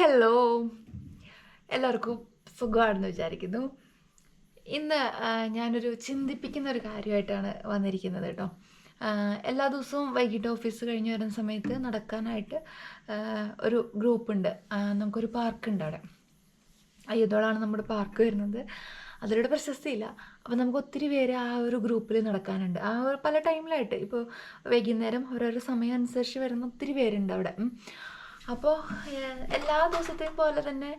Hello എല്ലാവർക്കും സുഖമാണെന്ന് വിചാരിക്കുന്നു. ഇന്ന് ഞാനൊരു ചിന്തിപ്പിക്കുന്ന ഒരു കാര്യമായിട്ടാണ് വന്നിരിക്കുന്നത് കേട്ടോ. എല്ലാ ദിവസവും വൈകിട്ട് ഓഫീസ് കഴിഞ്ഞ് വരുന്ന സമയത്ത് നടക്കാനായിട്ട് ഒരു ഗ്രൂപ്പുണ്ട്. നമുക്കൊരു പാർക്കുണ്ട് അവിടെ. അയ്യതോളാണ് നമ്മുടെ പാർക്ക് വരുന്നത്. അതിലൂടെ പ്രശസ്തിയില്ല. അപ്പോൾ നമുക്ക് ഒത്തിരി പേര് ആ ഒരു ഗ്രൂപ്പിൽ നടക്കാനുണ്ട്. ആ ഒരു പല ടൈമിലായിട്ട്. ഇപ്പോൾ വൈകുന്നേരം ഓരോരോ സമയം അനുസരിച്ച് വരുന്ന ഒത്തിരി പേരുണ്ട് അവിടെ. അപ്പോൾ എല്ലാ ദിവസത്തെയും പോലെ തന്നെ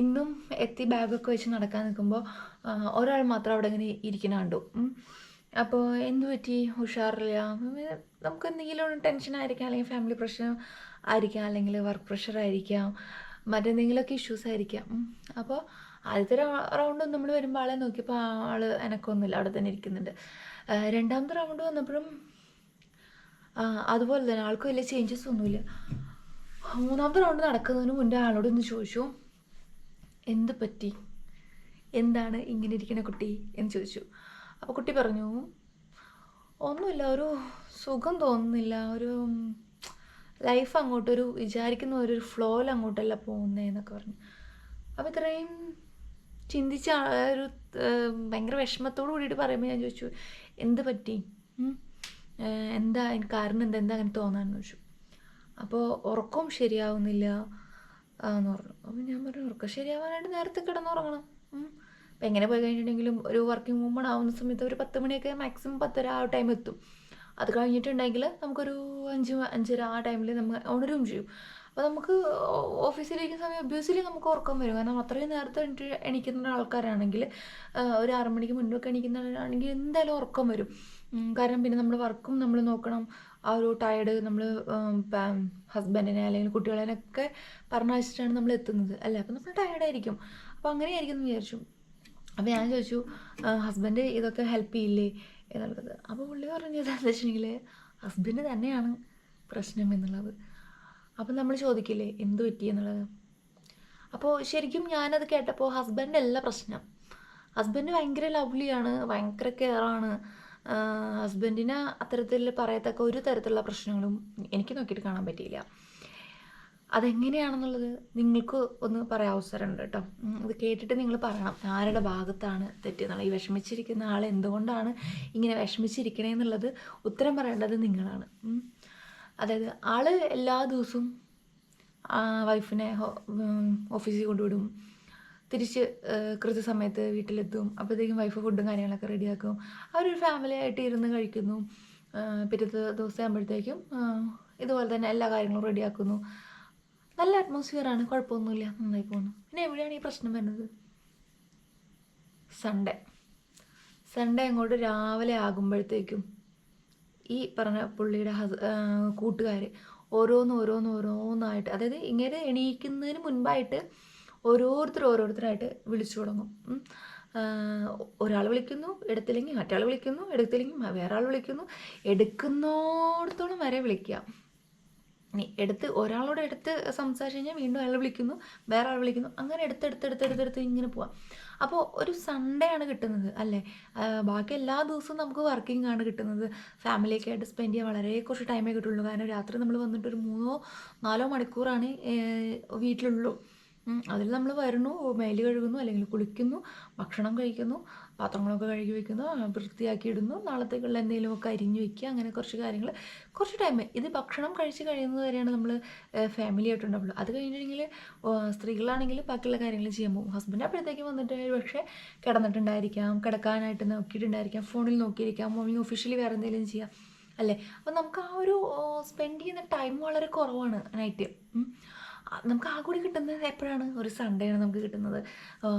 ഇന്നും എത്തി ബാഗൊക്കെ വെച്ച് നടക്കാൻ നിൽക്കുമ്പോൾ ഒരാൾ മാത്രം അവിടെ ഇങ്ങനെ ഇരിക്കണ കണ്ടു. അപ്പോൾ എന്ത് പറ്റി? ഉഷാറില്ല. നമുക്ക് എന്തെങ്കിലും ടെൻഷൻ ആയിരിക്കാം അല്ലെങ്കിൽ ഫാമിലി പ്രശ്നം ആയിരിക്കാം അല്ലെങ്കിൽ വർക്ക് പ്രഷർ ആയിരിക്കാം മറ്റെന്തെങ്കിലുമൊക്കെ ഇഷ്യൂസ് ആയിരിക്കാം. അപ്പോൾ ആദ്യത്തെ റൗണ്ട് നമ്മൾ വരുമ്പോൾ ആളെ നോക്കിയപ്പോൾ ആൾ എനക്കൊന്നുമില്ല അവിടെ തന്നെ ഇരിക്കുന്നുണ്ട്. രണ്ടാമത്തെ റൗണ്ട് വന്നപ്പോഴും അതുപോലെ തന്നെ ആൾക്ക് വലിയ ചേഞ്ചസ് ഒന്നുമില്ല. മൂന്നാമത്തെ റൗണ്ട് നടക്കുന്നതിന് മുന്നേ ആളോട് ഒന്ന് ചോദിച്ചു എന്ത് പറ്റി? എന്താണ് ഇങ്ങനെ ഇരിക്കുന്ന കുട്ടി? എന്ന് ചോദിച്ചു. അപ്പോൾ കുട്ടി പറഞ്ഞു ഒന്നുമില്ല ഒരു സുഖം തോന്നുന്നില്ല ഒരു ലൈഫ് അങ്ങോട്ടൊരു വിചാരിക്കുന്ന ഒരു ഫ്ലോയിൽ അങ്ങോട്ടല്ല പോകുന്നതെന്നൊക്കെ പറഞ്ഞു. അപ്പോൾ ഇത്രയും ചിന്തിച്ച ഒരു ഭയങ്കര വിഷമത്തോട് കൂടിയിട്ട് പറയുമ്പോൾ ഞാൻ ചോദിച്ചു എന്ത് പറ്റി? എന്താ കാരണം എന്താ എന്താ അങ്ങനെ തോന്നാന്ന് ചോദിച്ചു. അപ്പോൾ ഉറക്കം ശരിയാവുന്നില്ല എന്ന് പറഞ്ഞു. അപ്പോൾ ഞാൻ പറഞ്ഞു ഉറക്കം ശരിയാവാനായിട്ട് നേരത്തെ കിടന്നുറങ്ങണം. അപ്പം എങ്ങനെ പോയി കഴിഞ്ഞിട്ടുണ്ടെങ്കിലും ഒരു വർക്കിംഗ് വുമൺ ആവുന്ന സമയത്ത് ഒരു പത്ത് മണിയൊക്കെ മാക്സിമം പത്തര ആ ടൈം എത്തും. അത് കഴിഞ്ഞിട്ടുണ്ടെങ്കിൽ നമുക്കൊരു അഞ്ച് അഞ്ചര ആ ടൈമിൽ നമ്മൾ ഉണരും ചെയ്യും. അപ്പോൾ നമുക്ക് ഓഫീസിലിരിക്കുന്ന സമയം ഒബ്വിയസ്ലി നമുക്ക് ഉറക്കം വരും. കാരണം അത്രയും നേരത്തെ എണീക്കുന്ന ആൾക്കാരാണെങ്കിൽ ഒരു ആറ് മണിക്ക് മുന്നൊക്കെ എണീക്കുന്നവരാണെങ്കിൽ എന്തായാലും ഉറക്കം വരും. കാരണം പിന്നെ നമ്മൾ വർക്കും നമ്മൾ നോക്കണം. ആ ഒരു ടയേർഡ് നമ്മൾ ഹസ്ബൻഡിനെ അല്ലെങ്കിൽ കുട്ടികളെയൊക്കെ പറഞ്ഞയച്ചിട്ടാണ് നമ്മൾ എത്തുന്നത്. അല്ലേ? അപ്പം നമ്മൾ ടയേർഡായിരിക്കും അപ്പോൾ അങ്ങനെയായിരിക്കും എന്ന് വിചാരിച്ചു. അപ്പോൾ ഞാൻ ചോദിച്ചു ഹസ്ബൻഡ് ഇതൊക്കെ ഹെൽപ്പ് ചെയ്യില്ലേ? എന്നുള്ളത്. അപ്പോൾ പുള്ളി പറഞ്ഞത് എന്താ വെച്ചിട്ടുണ്ടെങ്കിൽ ഹസ്ബൻഡ് തന്നെയാണ് പ്രശ്നം എന്നുള്ളത്. അപ്പം നമ്മൾ ചോദിക്കില്ലേ എന്ത് പറ്റി എന്നുള്ളത്? അപ്പോൾ ശരിക്കും ഞാനത് കേട്ടപ്പോൾ ഹസ്ബൻഡ് അല്ല പ്രശ്നം. ഹസ്ബൻഡ് ഭയങ്കര ലവ്ലിയാണ് ഭയങ്കര കെയറാണ് ഹസ്ബൻഡിന് അത്തരത്തിൽ പറയത്തക്ക ഒരു തരത്തിലുള്ള പ്രശ്നങ്ങളും എനിക്ക് നോക്കിയിട്ട് കാണാൻ പറ്റിയില്ല. അതെങ്ങനെയാണെന്നുള്ളത് നിങ്ങൾക്ക് ഒന്ന് പറയാൻ അവസരമുണ്ട് കേട്ടോ. ഇത് കേട്ടിട്ട് നിങ്ങൾ പറയണം. ആരുടെ ഭാഗത്താണ് തെറ്റെന്നുള്ളത് ഈ വിഷമിച്ചിരിക്കുന്ന ആൾ എന്തുകൊണ്ടാണ് ഇങ്ങനെ വിഷമിച്ചിരിക്കണേ എന്നുള്ളത് ഉത്തരം പറയേണ്ടത് നിങ്ങളാണ്. അതായത് ആൾ എല്ലാ ദിവസവും വൈഫിനെ ഓഫീസിൽ കൊണ്ടുവിടും. തിരിച്ച് കൃത്യസമയത്ത് വീട്ടിലെത്തും. അപ്പോഴത്തേക്കും വൈഫ് ഫുഡും കാര്യങ്ങളൊക്കെ റെഡിയാക്കും അവരൊരു ഫാമിലി ആയിട്ട് ഇരുന്ന് കഴിക്കുന്നു. പിറ്റത്തെ ദിവസം ആകുമ്പോഴത്തേക്കും ഇതുപോലെ തന്നെ എല്ലാ കാര്യങ്ങളും റെഡിയാക്കുന്നു നല്ല അറ്റ്മോസ്ഫിയറാണ് കുഴപ്പമൊന്നുമില്ല. നന്നായി പോകുന്നു. പിന്നെ എവിടെയാണ് ഈ പ്രശ്നം വരുന്നത്? സൺഡേ സൺഡേ അങ്ങോട്ട് രാവിലെ ആകുമ്പോഴത്തേക്കും ഈ പറഞ്ഞ പുള്ളിയുടെ ഹസ് കൂട്ടുകാർ ഓരോന്ന് ഓരോന്ന് ഓരോന്നായിട്ട് അതായത് ഇങ്ങനെ എണീക്കുന്നതിന് മുൻപായിട്ട് ഓരോരുത്തർ ഓരോരുത്തരായിട്ട് വിളിച്ചു തുടങ്ങും. ഒരാൾ വിളിക്കുന്നു എടുത്തില്ലെങ്കിൽ മറ്റാൾ വിളിക്കുന്നു എടുത്തില്ലെങ്കിൽ വേറെ ആൾ വിളിക്കുന്നു. എടുക്കുന്നോടത്തോളം വരെ വിളിക്കുക. എടുത്ത് ഒരാളോട് എടുത്ത് സംസാരിച്ച് കഴിഞ്ഞാൽ വീണ്ടും അയാൾ വിളിക്കുന്നു വേറെ ആൾ വിളിക്കുന്നു. അങ്ങനെ എടുത്ത് എടുത്ത് എടുത്ത് എടുത്ത് എടുത്ത് ഇങ്ങനെ പോവാം. അപ്പോൾ ഒരു സൺഡേ ആണ് കിട്ടുന്നത് അല്ലേ? ബാക്കി എല്ലാ ദിവസവും നമുക്ക് വർക്കിംഗ് ആണ് കിട്ടുന്നത്. ഫാമിലിയൊക്കെ ആയിട്ട് സ്പെൻഡ് ചെയ്യാൻ വളരെ കുറച്ച് ടൈമേ കിട്ടുള്ളൂ. കാരണം രാത്രി നമ്മൾ വന്നിട്ട് ഒരു മൂന്നോ നാലോ മണിക്കൂറാണ് വീട്ടിലുള്ളൂ. അതിൽ നമ്മൾ വരുന്നു മേൽ കഴുകുന്നു അല്ലെങ്കിൽ കുളിക്കുന്നു ഭക്ഷണം കഴിക്കുന്നു പാത്രങ്ങളൊക്കെ കഴുകി വെക്കുന്നു വൃത്തിയാക്കി ഇടുന്നു നാളത്തേക്കുള്ള എന്തെങ്കിലുമൊക്കെ അരിഞ്ഞു വെക്കുക അങ്ങനെ കുറച്ച് കാര്യങ്ങൾ. കുറച്ച് ടൈം ഇത് ഭക്ഷണം കഴിച്ച് കഴിയുന്നത് വരെയാണ് നമ്മൾ ഫാമിലി ആയിട്ടുണ്ടാവുള്ളൂ. അത് കഴിഞ്ഞിട്ടുണ്ടെങ്കിൽ സ്ത്രീകളാണെങ്കിൽ ബാക്കിയുള്ള കാര്യങ്ങൾ ചെയ്യാൻ പോകും. ഹസ്ബൻഡ് അപ്പോഴത്തേക്ക് വന്നിട്ട് പക്ഷേ കിടന്നിട്ടുണ്ടായിരിക്കാം കിടക്കാനായിട്ട് നോക്കിയിട്ടുണ്ടായിരിക്കാം ഫോണിൽ നോക്കിയിരിക്കാം മോർണിംഗ് ഒഫീഷ്യലി വേറെ എന്തെങ്കിലും ചെയ്യാം. അല്ലേ? അപ്പം നമുക്ക് ആ ഒരു സ്പെൻഡ് ചെയ്യുന്ന ടൈം വളരെ കുറവാണ് നൈറ്റ് നമുക്ക് ആ കൂടി കിട്ടുന്നത് എപ്പോഴാണ്? ഒരു സൺഡേ ആണ് നമുക്ക് കിട്ടുന്നത്.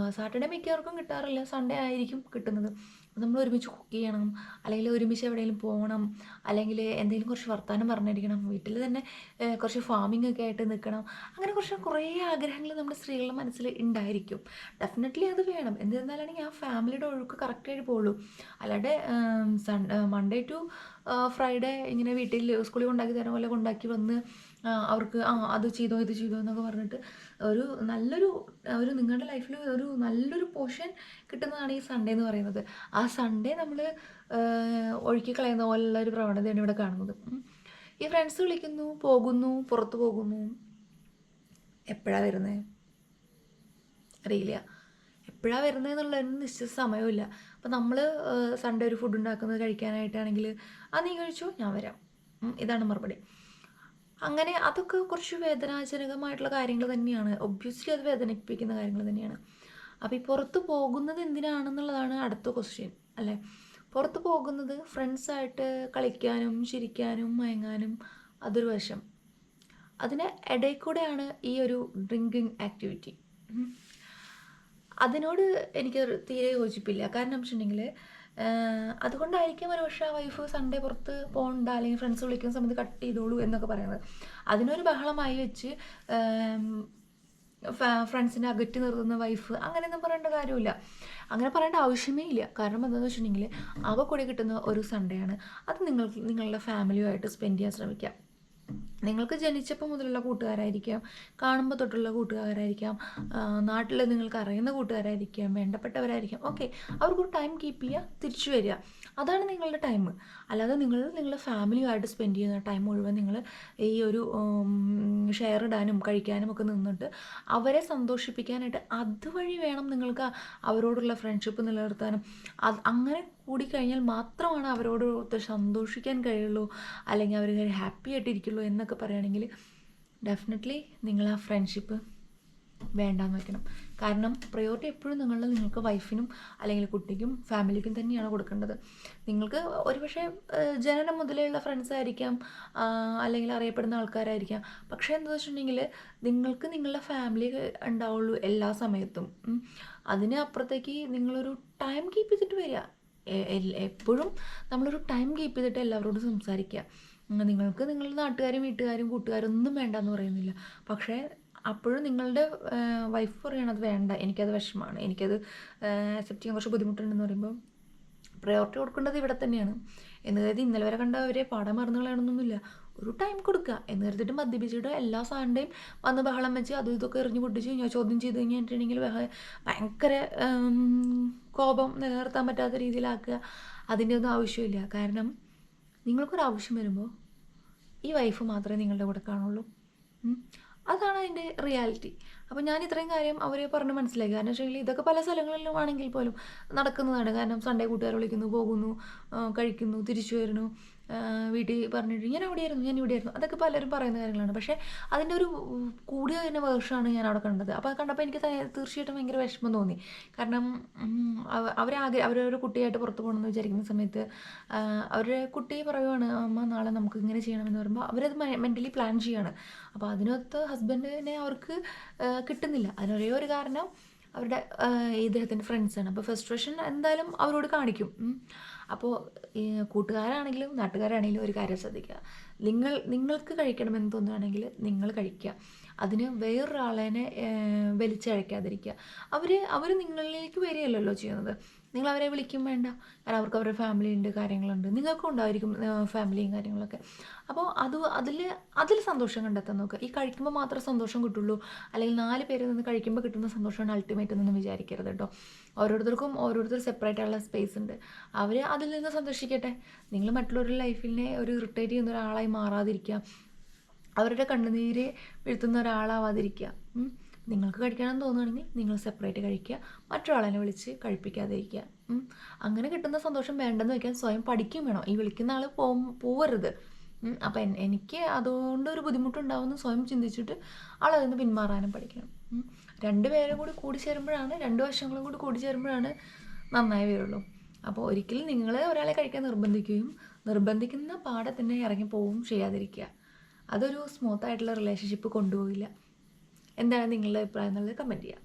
സാറ്റർഡേ മിക്കവർക്കും കിട്ടാറില്ല. സൺഡേ ആയിരിക്കും കിട്ടുന്നത്. നമ്മൾ ഒരുമിച്ച് കുക്ക് ചെയ്യണം. അല്ലെങ്കിൽ ഒരുമിച്ച് എവിടെയെങ്കിലും പോകണം അല്ലെങ്കിൽ എന്തെങ്കിലും കുറച്ച് വർത്തമാനം പറഞ്ഞിരിക്കണം. വീട്ടിൽ തന്നെ കുറച്ച് ഫാമിംഗ് ഒക്കെ ആയിട്ട് നിൽക്കണം. അങ്ങനെ കുറച്ച് കുറേ ആഗ്രഹങ്ങൾ നമ്മുടെ സ്ത്രീകളുടെ മനസ്സിൽ ഉണ്ടായിരിക്കും. ഡെഫിനറ്റ്ലി അത് വേണം. എന്നിരുന്നാലാണെങ്കിൽ ആ ഫാമിലിയുടെ ഒഴുക്ക് കറക്റ്റായിട്ട് പോകുള്ളൂ അല്ലാണ്ട് സൺ മൺഡേ ടു ഫ്രൈഡേ ഇങ്ങനെ വീട്ടിൽ സ്കൂളിൽ കൊണ്ടാക്കി തരാൻ പോലെ കൊണ്ടാക്കി വന്ന് അവർക്ക് ആ അത് ചെയ്തോ ഇത് ചെയ്തോ എന്നൊക്കെ പറഞ്ഞിട്ട് ഒരു നല്ലൊരു ഒരു നിങ്ങളുടെ ലൈഫിൽ ഒരു നല്ലൊരു പോർഷൻ കിട്ടുന്നതാണ് ഈ സൺഡേ എന്ന് പറയുന്നത്. ആ സൺഡേ നമ്മൾ ഒഴുക്കി കളയുന്ന പോലുള്ള ഒരു പ്രവണതയാണ് ഇവിടെ കാണുന്നത്. ഈ ഫ്രണ്ട്സ് വിളിക്കുന്നു പോകുന്നു പുറത്ത് പോകുന്നു. എപ്പോഴാണ് വരുന്നത് അറിയില്ല. എപ്പോഴാണ് വരുന്നത് എന്നുള്ളതിന് നിശ്ചിത സമയമില്ല അപ്പം നമ്മൾ സൺഡേ ഒരു ഫുഡ് ഉണ്ടാക്കുന്നത് കഴിക്കാനായിട്ടാണെങ്കിൽ ആ നീ കഴിച്ചോ ഞാൻ വരാം. ഇതാണ് മറുപടി. അങ്ങനെ അതൊക്കെ കുറച്ച് വേദനാജനകമായിട്ടുള്ള കാര്യങ്ങൾ തന്നെയാണ്. ഒബ്വിയസ്ലി അത് വേദനിപ്പിക്കുന്ന കാര്യങ്ങൾ തന്നെയാണ്. അപ്പോൾ ഈ പുറത്ത് പോകുന്നത് എന്തിനാണെന്നുള്ളതാണ് അടുത്ത ക്വസ്റ്റ്യൻ അല്ലേ? പുറത്ത് പോകുന്നത് ഫ്രണ്ട്സായിട്ട് കളിക്കാനും ചിരിക്കാനും മയങ്ങാനും അതൊരു വശം അതിന് ഇടയിൽ കൂടെയാണ് ഈ ഒരു ഡ്രിങ്കിങ് ആക്ടിവിറ്റി അതിനോട് എനിക്ക് തീരെ യോജിപ്പില്ല. കാരണം വെച്ചിട്ടുണ്ടെങ്കിൽ അതുകൊണ്ടായിരിക്കും ഒരു പക്ഷേ ആ വൈഫ് സൺഡേ പുറത്ത് പോകണ്ട അല്ലെങ്കിൽ ഫ്രണ്ട്സ് വിളിക്കുന്ന സമയത്ത് കട്ട് ചെയ്തോളൂ എന്നൊക്കെ പറയുന്നത്. അതിനൊരു ബഹളമായി വെച്ച് ഫ്രണ്ട്സിനെ അകറ്റി നിർത്തുന്ന വൈഫ് അങ്ങനെയൊന്നും പറയേണ്ട കാര്യമില്ല. അങ്ങനെ പറയേണ്ട ആവശ്യമേ ഇല്ല. കാരണം എന്താണെന്ന് വെച്ചിട്ടുണ്ടെങ്കിൽ അവ കൂടെ കിട്ടുന്ന ഒരു സൺഡേ ആണ്. അത് നിങ്ങൾക്ക് നിങ്ങളുടെ ഫാമിലിയുമായിട്ട് സ്പെൻഡ് ചെയ്യാൻ ശ്രമിക്കാം. നിങ്ങൾക്ക് ജനിച്ചപ്പോൾ മുതലുള്ള കൂട്ടുകാരായിരിക്കാം കാണുമ്പോൾ തൊട്ടുള്ള കൂട്ടുകാരായിരിക്കാം നാട്ടിൽ നിങ്ങൾക്ക് അറിയുന്ന കൂട്ടുകാരായിരിക്കാം വേണ്ടപ്പെട്ടവരായിരിക്കാം. ഓക്കെ അവർക്ക് ടൈം കീപ്പ് ചെയ്യുക തിരിച്ചു വരിക. അതാണ് നിങ്ങളുടെ ടൈം അല്ലാതെ നിങ്ങൾ നിങ്ങളുടെ ഫാമിലിയുമായിട്ട് സ്പെൻഡ് ചെയ്യുന്ന ടൈം മുഴുവൻ നിങ്ങൾ ഈ ഒരു ഷെയർ ഇടാനും കഴിക്കാനും ഒക്കെ നിന്നിട്ട് അവരെ സന്തോഷിപ്പിക്കാനായിട്ട് അതുവഴി വേണം നിങ്ങൾക്ക് അവരോടുള്ള ഫ്രണ്ട്ഷിപ്പ് നിലനിർത്താനും. അത് അങ്ങനെ കൂടിക്കഴിഞ്ഞാൽ മാത്രമാണ് അവരോട് സന്തോഷിക്കാൻ കഴിയുള്ളൂ അല്ലെങ്കിൽ അവർ ഹാപ്പി ആയിട്ടിരിക്കുള്ളൂ എന്നൊക്കെ പറയുകയാണെങ്കിൽ ഡെഫിനറ്റ്ലി നിങ്ങൾ ആ ഫ്രണ്ട്ഷിപ്പ് വേണ്ടാന്ന് വെക്കണം. കാരണം പ്രയോറിറ്റി എപ്പോഴും നിങ്ങൾ നിങ്ങൾക്ക് വൈഫിനും അല്ലെങ്കിൽ കുട്ടിക്കും ഫാമിലിക്കും തന്നെയാണ് കൊടുക്കേണ്ടത്. നിങ്ങൾക്ക് ഒരുപക്ഷെ ജനനം മുതലെയുള്ള ഫ്രണ്ട്സ് ആയിരിക്കാം അല്ലെങ്കിൽ അറിയപ്പെടുന്ന ആൾക്കാരായിരിക്കാം. പക്ഷേ എന്താ വെച്ചിട്ടുണ്ടെങ്കിൽ നിങ്ങൾക്ക് നിങ്ങളുടെ ഫാമിലി ഉണ്ടാവുള്ളൂ എല്ലാ സമയത്തും. അതിന് അപ്പുറത്തേക്ക് നിങ്ങളൊരു ടൈം കീപ്പ് ചെയ്തിട്ട് വരിക. എപ്പോഴും നമ്മളൊരു ടൈം കീപ്പ് ചെയ്തിട്ട് എല്ലാവരോടും സംസാരിക്കുക. നിങ്ങൾക്ക് നിങ്ങളുടെ നാട്ടുകാരും വീട്ടുകാരും കൂട്ടുകാരും ഒന്നും വേണ്ടെന്ന് പറയുന്നില്ല. പക്ഷേ അപ്പോഴും നിങ്ങളുടെ വൈഫ് പറയണത് വേണ്ട എനിക്കത് വിഷമമാണ് എനിക്കത് അക്സെപ്റ്റ് ചെയ്യാൻ കുറച്ച് ബുദ്ധിമുട്ടുണ്ടെന്ന് പറയുമ്പോൾ പ്രയോറിറ്റി കൊടുക്കേണ്ടത് ഇവിടെ തന്നെയാണ്. എന്ന് കരുതി ഇന്നലെ വരെ കണ്ടവരെ അവരെ മറന്നു കളയണമെന്നൊന്നുമില്ല ഒരു ടൈം കൊടുക്കുക എന്ന് കരുതിയിട്ട് മദ്യപിച്ചിട്ട് എല്ലാ സാധനത്തെയും വന്ന് ബഹളം വെച്ച് അതും ഇതൊക്കെ എറിഞ്ഞ് പൊട്ടിച്ച് ഞാൻ ചോദ്യം ചെയ്ത് കഴിഞ്ഞിട്ടുണ്ടെങ്കിൽ ഭയങ്കര കോപം നിലനിർത്താൻ പറ്റാത്ത രീതിയിലാക്കുക. അതിന്റെ ഒന്നും ആവശ്യമില്ല. കാരണം നിങ്ങൾക്കൊരു ആവശ്യം വരുമ്പോൾ ഈ വൈഫ് മാത്രമേ നിങ്ങളുടെ കൂടെ കാണുള്ളൂ. അതാണ് അതിന്റെ റിയാലിറ്റി അപ്പോൾ ഞാൻ ഇത്രയും കാര്യം അവരെ പറഞ്ഞ് മനസ്സിലാക്കി. കാരണം വെച്ചാൽ ഇതൊക്കെ പല സ്ഥലങ്ങളിലും ആണെങ്കിൽ പോലും നടക്കുന്നതാണ്. കാരണം സൺഡേ കൂട്ടുകാർ വിളിക്കുന്നു പോകുന്നു കഴിക്കുന്നു തിരിച്ചു വരുന്നു. വീട്ടിൽ പറഞ്ഞിട്ട് ഞാൻ അവിടെ ആയിരുന്നു ഞാൻ ഇവിടെ ആയിരുന്നു അതൊക്കെ പലരും പറയുന്ന കാര്യങ്ങളാണ്. പക്ഷേ അതിന്റെ ഒരു കൂടിയ തന്നെ വേർഷനാണ് ഞാൻ അവിടെ കണ്ടത്. അപ്പോൾ കണ്ടപ്പോൾ എനിക്ക് തീർച്ചയായിട്ടും ഭയങ്കര വിഷമം തോന്നി. കാരണം ഉം, അവ- അവരാകെ അവരൊരു കുട്ടിയായിട്ട് പുറത്ത് പോകണമെന്ന് വിചാരിക്കുന്ന സമയത്ത് അവരുടെ കുട്ടി പറയുവാണ് അമ്മ നാളെ നമുക്ക് ഇങ്ങനെ ചെയ്യണമെന്ന് പറയുമ്പോൾ അവരത് മെന്റലി പ്ലാൻ ചെയ്യാണ്. അപ്പോൾ അതിനകത്ത് ഹസ്ബൻഡിനെ അവർക്ക് കിട്ടുന്നില്ല. അതിനൊരേ ഒരു കാരണം അവരുടെ ഇദ്ദേഹത്തിന്റെ ഫ്രണ്ട്സാണ് അപ്പോൾ ഫ്രസ്ട്രേഷൻ എന്തായാലും അവരോട് കാണിക്കും. അപ്പോൾ കൂട്ടുകാരാണെങ്കിലും നാട്ടുകാരാണെങ്കിലും ഒരു കാര്യം ശ്രദ്ധിക്കുക. നിങ്ങൾ നിങ്ങൾക്ക് കഴിക്കണമെന്ന് തോന്നുകയാണെങ്കിൽ നിങ്ങൾ കഴിക്കുക. അതിന് വേറൊരാളെ വലിച്ചഴക്കാതിരിക്കുക. അവർ അവർ നിങ്ങളിലേക്ക് വരികയല്ലല്ലോ ചെയ്യുന്നത്. നിങ്ങൾ അവരെ വിളിക്കും വേണ്ട. കാരണം അവർക്ക് അവരുടെ ഫാമിലി ഉണ്ട് കാര്യങ്ങളുണ്ട്. നിങ്ങൾക്കും ഉണ്ടായിരിക്കും ഫാമിലിയും കാര്യങ്ങളൊക്കെ. അപ്പോൾ അത് അതിൽ അതിൽ സന്തോഷം കണ്ടെത്താൻ നോക്കുക ഈ കഴിക്കുമ്പോൾ മാത്രം സന്തോഷം കിട്ടുള്ളൂ. അല്ലെങ്കിൽ നാല് പേരിൽ നിന്ന് കഴിക്കുമ്പോൾ കിട്ടുന്ന സന്തോഷമാണ് അൾട്ടിമേറ്റ് എന്നൊന്നും വിചാരിക്കരുത് കേട്ടോ ഓരോരുത്തർക്കും ഓരോരുത്തർ സെപ്പറേറ്റ് ആയുള്ള സ്പേസ് ഉണ്ട്. അവർ അതിൽ നിന്ന് സന്തോഷിക്കട്ടെ. നിങ്ങൾ മറ്റുള്ളവരുടെ ലൈഫിനെ ഒരു ഇറിറ്റേറ്റ് ചെയ്യുന്ന ഒരാളായി മാറാതിരിക്കുക. അവരുടെ കണ്ണുനീര് വീഴ്ത്തുന്ന ഒരാളാവാതിരിക്കുക. നിങ്ങൾക്ക് കഴിക്കണമെന്ന് തോന്നുകയാണെങ്കിൽ നിങ്ങൾ സെപ്പറേറ്റ് കഴിക്കുക. മറ്റൊരാളെ വിളിച്ച് കഴിപ്പിക്കാതിരിക്കുക. അങ്ങനെ കിട്ടുന്ന സന്തോഷം വേണ്ടെന്ന് വെക്കാൻ സ്വയം പഠിക്കും വേണം. ഈ വിളിക്കുന്ന ആൾ പോ പോവരുത്. അപ്പം എനിക്ക് അതുകൊണ്ട് ഒരു ബുദ്ധിമുട്ടുണ്ടാവുമെന്ന് സ്വയം ചിന്തിച്ചിട്ട് ആൾ അതിൽ നിന്ന് പിന്മാറാനും പഠിക്കണം. രണ്ടുപേരും രണ്ട് പേരും കൂടി കൂടിച്ചേരുമ്പോഴാണ് രണ്ട് വശങ്ങളും കൂടി കൂടി കൂടിച്ചേരുമ്പോഴാണ് നന്നായി വരുള്ളൂ. അപ്പോൾ ഒരിക്കലും നിങ്ങൾ ഒരാളെ കഴിക്കാൻ നിർബന്ധിക്കുകയും നിർബന്ധിക്കുന്ന പാടെ തന്നെ ഇറങ്ങി പോവുകയും ചെയ്യാതിരിക്കുക. അതൊരു സ്മൂത്തായിട്ടുള്ള റിലേഷൻഷിപ്പ് കൊണ്ടുപോകില്ല എന്താണ് നിങ്ങളുടെ അഭിപ്രായം എന്നുള്ളത് കമന്റ് ചെയ്യാം.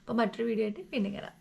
അപ്പോൾ മറ്റൊരു വീഡിയോ ആയിട്ട് പിന്നെ കാണാം